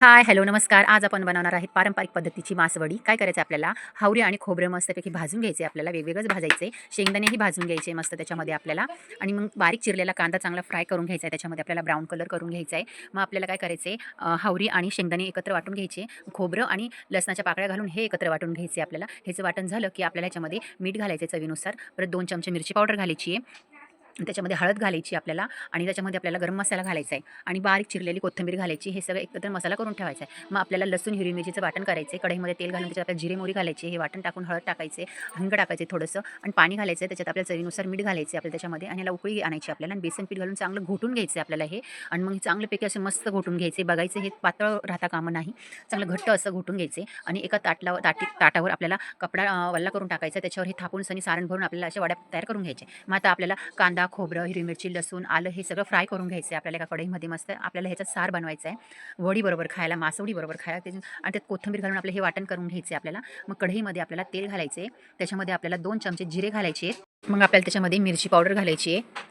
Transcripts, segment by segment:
Hi hello नमस्कार. आज आपण बनवणार आहेत पारंपरिक पद्धतीची मासवडी. काय करायचं आहे आपल्याला? हावरे आणि खोबरे मस्तपैकी भाजून घ्यायचे. आपल्याला वेगवेगळंच भाजायचे शेंगदाणेही भाजून घ्यायचे मस्त त्याच्यामध्ये आपल्याला. आणि मग बारीक चिरलेला कांदा चांगला फ्राय करून घ्यायचा आहे. त्याच्यामध्ये आपल्याला ब्राऊन कलर करून घ्यायचा आहे. मग आपल्याला काय करायचं आहे हावरी आणि शेंगदाणे एकत्र वाटून घ्यायचे. खोबरं आणि लसणाच्या पाकळ्या घालून हे एकत्र वाटून घ्यायचे आपल्याला. ह्याचं वाटण झालं की आपल्याला ह्याच्यामध्ये मीठ घालायचं चवीनुसार. परत दोन चमचे मिरची पावडर घालायची आहे. त्याच्यामध्ये हळद घालायची आपल्याला आणि त्याच्यामध्ये आपल्याला गरम मसाला घालायचा आहे आणि बारीक चिरलेली कोथिंबीर घालायची हे सगळं एकत्र मसाला करून ठेवायचा आहे. मग आपल्याला लसूण हिरवी मिरचीचं वाटण करायचं आहे कढईमध्ये तेल घालून त्याच्यात आपल्याला जिरे मोरी घालायची. हे वाटण टाकून हळद टाकायचे हिंग टाकायचे थोडंसं आणि पाणी घालायचं आहे त्याच्यात आपल्या चवीनुसार मीठ घालायचे आपल्याला त्याच्यामध्ये आणि याला उकळी आणायची आपल्याला आणि बेसन पीठ घालून चांगलं घोटून घ्यायचं आपल्याला हे आणि मग चांगल्यापैकी असं मस्त घोटून घ्यायचे बघायचं हे पातळ राहता कामं नाही. चांगलं घट्ट असं घोटून घ्यायचे आणि एका ताटला ताटी ताटावर आपल्याला कपडा वल्ला करून टाकायचा. त्याच्यावर हे थापून सणी सारण भरून आपल्याला अशा वड्या तयार करून घ्यायचे मग आता आपल्याला कांदा खोबरं हिरवी मिरची लसूण आलं हे सगळं फ्राय करून घ्यायचं आहे आपल्याला एका कढईमध्ये मस्त आपल्याला ह्याचा सार बनवायचा आहे वडी बरोबर खायला मासवडी बरोबर खायला त्याच्या आणि त्यात कोथिंबीर घालून आपलं हे वाटण करून घ्यायचे आपल्याला. मग कढईमध्ये आपल्याला तेल घालायचे त्याच्यामध्ये आपल्याला दोन चमचे जिरे घालायचे मग आपल्याला त्याच्यामध्ये मिरची पावडर घालायची आहे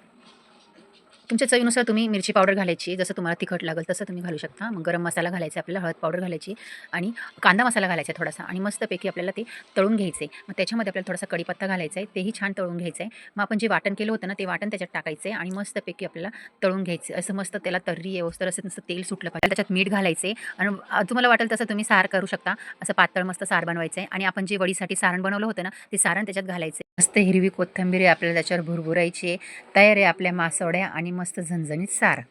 तुमच्या चवीनुसार तुम्ही मिरची पावडर घालायची जसं तुम्हाला तिखट लागेल तसं तुम्ही घालू शकता. मग गरम मसाला घालायचा आपल्याला हळद पावडर घालायची आणि कांदा मसाला घालायचा आहे थोडासा आणि मस्तपैकी आपल्याला ते तळून घ्यायचे मग त्याच्यामध्ये आपल्याला थोडासा कढीपत्ता घालायचा आहे तेही छान तळून घ्यायचं आहे. मग आपण जे वाटण केलं होतं ना ते वाटण त्याच्यात टाकायचं आहे आणि मस्तपैकी आपल्याला तळून घ्यायचं. असं मस्त त्याला तर्री व्यवस्थित असं तसं तेल सुटलं पाहिजे. त्याच्यात मीठ घालायचे आणि तुम्हाला वाटेल तसं तुम्ही सार करू शकता. असं पातळ मस्त सार बनवायचं आहे आणि आपण जे वडीसाठी सारण बनवलं होतं ना ते सारण त्याच्यात घालायचं मस्त हिरवी कोथिंबीर आपल्याला त्याच्यावर भुरभुरायची आहे. तयार आहे आपल्या मासवड्या आणि मस्त झणझणीत सार.